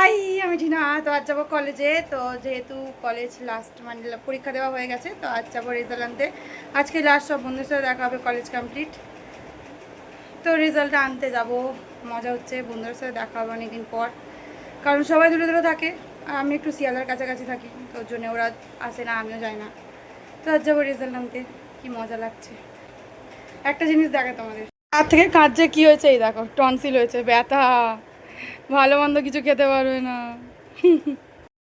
High, আমি টিনা। তো আজ যাব কলেজে তো যেহেতু কলেজ লাস্ট মানে পরীক্ষা দেওয়া হয়ে গেছে, তো আজ যাব রেজাল্ট আনতে আজকে লাস্ট সব বন্ধুর সাথে দেখা হবে কলেজ কমপ্লিট তো রেজাল্টটা আনতে যাব। মজা হচ্ছে, বন্ধুদের সাথে দেখা হবে অনেকদিন পর। কারণ সবাই দূরে দূরে থাকে। আর আমি একটু শিয়ালার কাছাকাছি থাকি, তো ওর জন্য ওরা আসে না, আমিও যাই না। তো আজ যাব রেজাল্ট আনতে কী মজা লাগছে। একটা জিনিস দেখে তোমাদের। তার থেকে কাজে কী হয়েছে, এই দেখো টনসিল হয়েছে, ব্যথা। ভালো মন্দ কিছু খেতে পারবে না।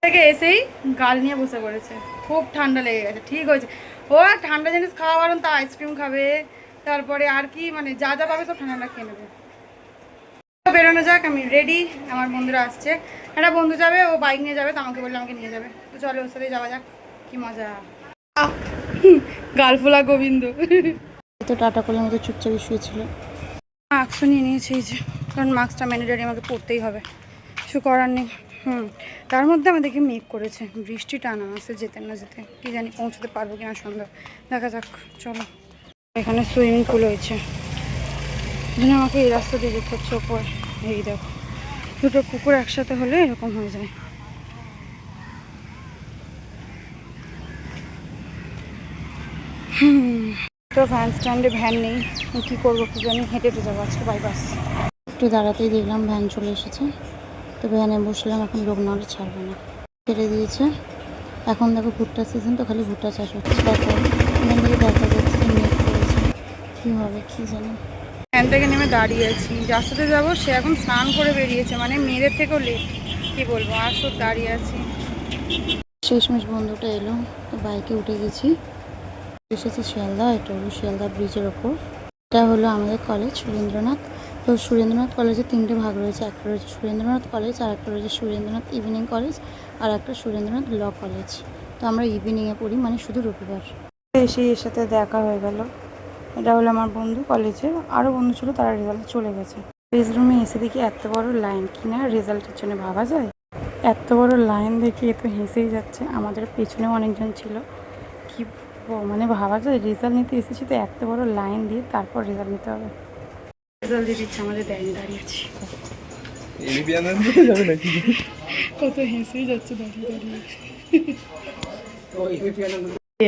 থেকে এসেই গাল নিয়ে বসে পড়েছে। খুব ঠান্ডা লেগে গেছে ঠিক হয়েছে। ও ঠান্ডা জিনিস খাওয়া বারণ তা আইসক্রিম খাবে তারপরে আর কি মানে যা যা পাবে সব ঠান্ডা খেয়ে নেবে। বেরোনো যাক আমি রেডি আমার বন্ধুরা আসছে। একটা বন্ধু যাবে ও বাইক নিয়ে যাবে তো আমাকে বললে আমাকে নিয়ে যাবে। তো চলো ওর সাথে যাওয়া যাক কি মজা। গালফোলা গোবিন্দ। তো টাটা করে মতো চুপচাপ শুয়েছিল মাস্কও নিয়ে নিয়েছি এই যে। কারণ মাস্কটা ম্যান্ডেটারি আমাকে পরতেই হবে। কিছু করার নেই। হুম। তার মধ্যে আমি দেখি মেঘ করেছে। বৃষ্টি টানা আছে, যেতে না যেতে। কি জানি পৌঁছতে পারব কিনা সন্ধ্যা দেখা যাক, চলো। এখানে সুইমিং পুল হয়েছে। জন্য আমাকে এই রাস্তা দিয়ে যেতে হচ্ছে ওপর। এই দেখো। দুটো কুকুর একসাথে হলে এরকম হয়ে যায়। তো ভ্যান স্ট্যান্ডে ভ্যান নেই। কী করব কী জানি? হেঁটে হেঁটে যাব আজকে বাইপাস একটু দাঁড়াতেই দেখলাম ভ্যান চলে এসেছে। তো ভ্যানে বসলাম এখন লোক নাহলে ছাড়বে না। ছেড়ে দিয়েছে। এখন দেখো ভুট্টার সিজন তো খালি ভুট্টা চাষ হচ্ছে। দেখো এখান থেকে দেখা যাচ্ছে মেঘ করেছে কী হবে কী জানি। ভ্যান থেকে নেমে দাঁড়িয়ে আছি। যার সাথে যাব সে এখন স্নান করে বেরিয়েছে মানে মেয়েদের থেকেও লেট কী বলব আর সব দাঁড়িয়ে আছি। শেষমেশ বন্ধুটা এলো তো বাইকে উঠে গেছি। এসেছি শিয়ালদা এটা হলো শিয়ালদা ব্রিজের ওপর। এটা হলো আমাদের কলেজ সুরেন্দ্রনাথ তো সুরেন্দ্রনাথ কলেজে তিনটে ভাগ রয়েছে, একটা রয়েছে সুরেন্দ্রনাথ কলেজ, আর একটা রয়েছে সুরেন্দ্রনাথ ইভিনিং কলেজ, আর একটা সুরেন্দ্রনাথ ল কলেজ। তো আমরা ইভিনিংয়ে পড়ি মানে শুধু রবিবার। এসে এর সাথে দেখা হয়ে গেল। এটা হলো আমার বন্ধু কলেজের আরও বন্ধু ছিল, তারা রেজাল্ট চলে গেছে। রেজ রুমে এসে দেখি এত বড় লাইন কিনা রেজাল্টের জন্য ভাবা যায়? এত বড় লাইন দেখে এ তো হেসেই যাচ্ছে। আমাদের পেছনেও অনেকজন ছিল। কি মানে ভাবা যায় রেজাল্ট নিতে এসেছি তো এত বড় লাইন দিয়ে তারপর রেজাল্ট নিতে হবে। রেজাল্ট দিয়ে দিচ্ছে আমাদের দেয়নি দাঁড়িয়ে আছি। কত হেসেই যাচ্ছে দাঁড়িয়ে দাঁড়িয়ে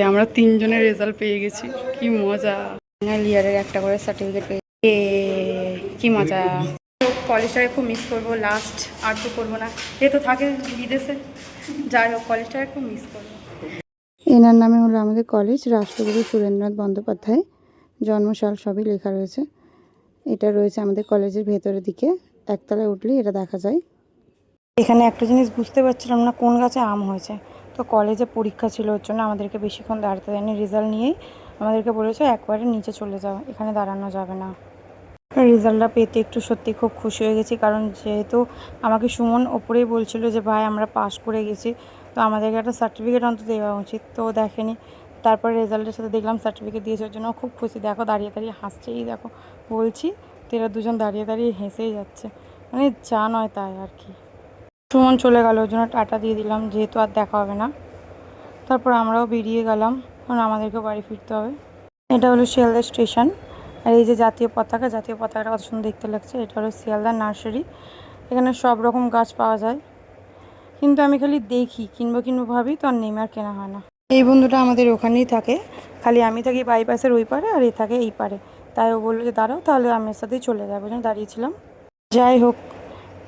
আমরা তিনজনের রেজাল্ট পেয়ে গেছি কি মজা। ফাইনাল ইয়ারের একটা করে সার্টিফিকেট পেয়ে কি মজা। কলেজটাকে খুব মিস করব লাস্ট আর তো করব না। এ তো থাকে বিদেশে। যাই হোক কলেজটাকে খুব মিস করব। এনার নামে হলো আমাদের কলেজ রাষ্ট্রগুরু সুরেন্দ্রনাথ বন্দ্যোপাধ্যায়। জন্মসাল সবই লেখা রয়েছে। এটা রয়েছে আমাদের কলেজের ভেতরের দিকে। একতলায় উঠলেই এটা দেখা যায়। এখানে একটা জিনিস বুঝতে পারছিলাম না, কোন গাছে আম হয়েছে? তো কলেজে পরীক্ষা ছিল, ওর জন্য আমাদেরকে বেশিক্ষণ দাঁড়াতে দেয়নি। রেজাল্ট নিয়েই আমাদেরকে বলেছে, একবারে নিচে চলে যাও, এখানে দাঁড়ানো যাবে না। রেজাল্টটা পেতে একটু সত্যি খুব খুশি হয়ে গেছি, কারণ যেহেতু আমাকে সুমন ওপরেই বলছিল যে, ভাই, আমরা পাস করে গেছি। তো আমাদেরকে একটা সার্টিফিকেট অন্তত দেওয়া উচিত। তো দেখেনি তারপরে রেজাল্টের সাথে দেখলাম সার্টিফিকেট দিয়েছে, ওর জন্য খুব খুশি। দেখো, দাঁড়িয়ে দাঁড়িয়ে হাসছেই, দেখো। বলছি তো এরা দুজন দাঁড়িয়ে দাঁড়িয়ে হেসেই যাচ্ছে। মানে যা নয় তাই আর কি। সুমন চলে গেল, ওর জন্য টাটা দিয়ে দিলাম, যেহেতু আর দেখা হবে না। তারপর আমরাও বেরিয়ে গেলাম কারণ আমাদেরকে বাড়ি ফিরতে হবে। এটা হলো শিয়ালদা স্টেশন। আর এই যে জাতীয় পতাকা, জাতীয় পতাকাটা কত সুন্দর দেখতে লাগছে। এটা হলো শিয়ালদা নার্সারি। এখানে সব রকম গাছ পাওয়া যায়। কিন্তু আমি খালি দেখি, কিনবো কিনবো ভাবি, তো আর নেমে আর কেনা হয় না। এই বন্ধুটা আমাদের ওখানেই থাকে। খালি আমি থাকি বাইপাসের ওই পারে আর এ থাকে এই পারে। তাই ও বলল যে, দাঁড়াও, তাহলে আমার সাথেই চলে যাব। জন্য দাঁড়িয়েছিলাম। যাই হোক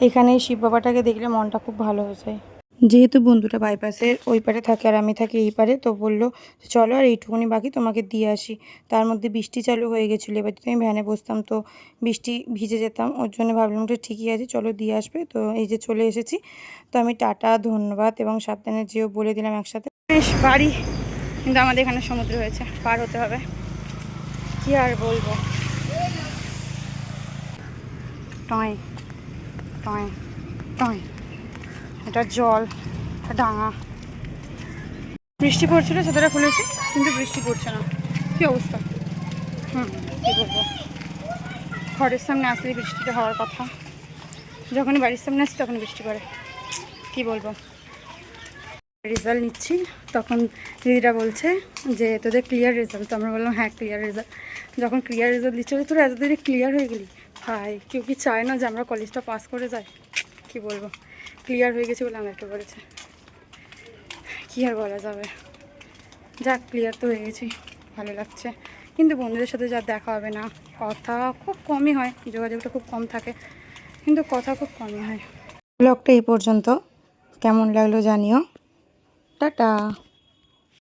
এখানে এই শিব বাবাটাকে দেখলে মনটা খুব ভালো হয়ে যায় যেহেতু বন্ধুটা বাইপাসের ওই পারে থাকে আর আমি থাকি এই পারে, তো বলল চলো আর এইটুকুনি বাকি তোমাকে দিয়ে আসি। তার মধ্যে বৃষ্টি চালু হয়ে গেছিল। এবার যদি আমি ভ্যানে বসতাম, তো বৃষ্টি ভিজে যেতাম, ওর জন্য ভাবলাম যে, ঠিকই আছে, চলো দিয়ে আসবে। তো এই যে চলে এসেছি। তো আমি টাটা, ধন্যবাদ এবং সাবধানে যেও বলে দিলাম একসাথে। বেশ বাড়ি, কিন্তু আমাদের এখানে সমুদ্র হয়েছে, পার হতে হবে। কি আর বলব? টয় টয় টয়। এটা জল ডাঙা। বৃষ্টি পড়ছিল সেটা খুলেছে, কিন্তু বৃষ্টি পড়ছে না। কি অবস্থা? হুম, কী বলব? ঘরের সামনে আসলে বৃষ্টিটা হওয়ার কথা। যখন বাড়ির সামনে আসি তখন বৃষ্টি পড়ে। কি বলব? রেজাল্ট নিচ্ছি। তখন দিদিরা বলছে যে, তোদের ক্লিয়ার রেজাল্ট তো আমরা বললাম হ্যাঁ ক্লিয়ার রেজাল্ট যখন ক্লিয়ার রেজাল্ট দিচ্ছে তোরা এতদিনে ক্লিয়ার হয়ে গেলি? ভাই, কেউ কি চায় না যে আমরা কলেজটা পাস করে যাই? কি বলব? ক্লিয়ার হয়ে গেছি বলে আমাকে বলেছে। কী আর বলা যাবে? যাক ক্লিয়ার তো হয়ে গেছি, ভালো লাগছে। কিন্তু বন্ধুদের সাথে যা দেখা হবে না, কথা খুব কমই হয়, যোগাযোগটা খুব কম থাকে, কিন্তু কথা খুব কমই হয়। ব্লগটা এই পর্যন্ত। কেমন লাগল জানিও। টাটা।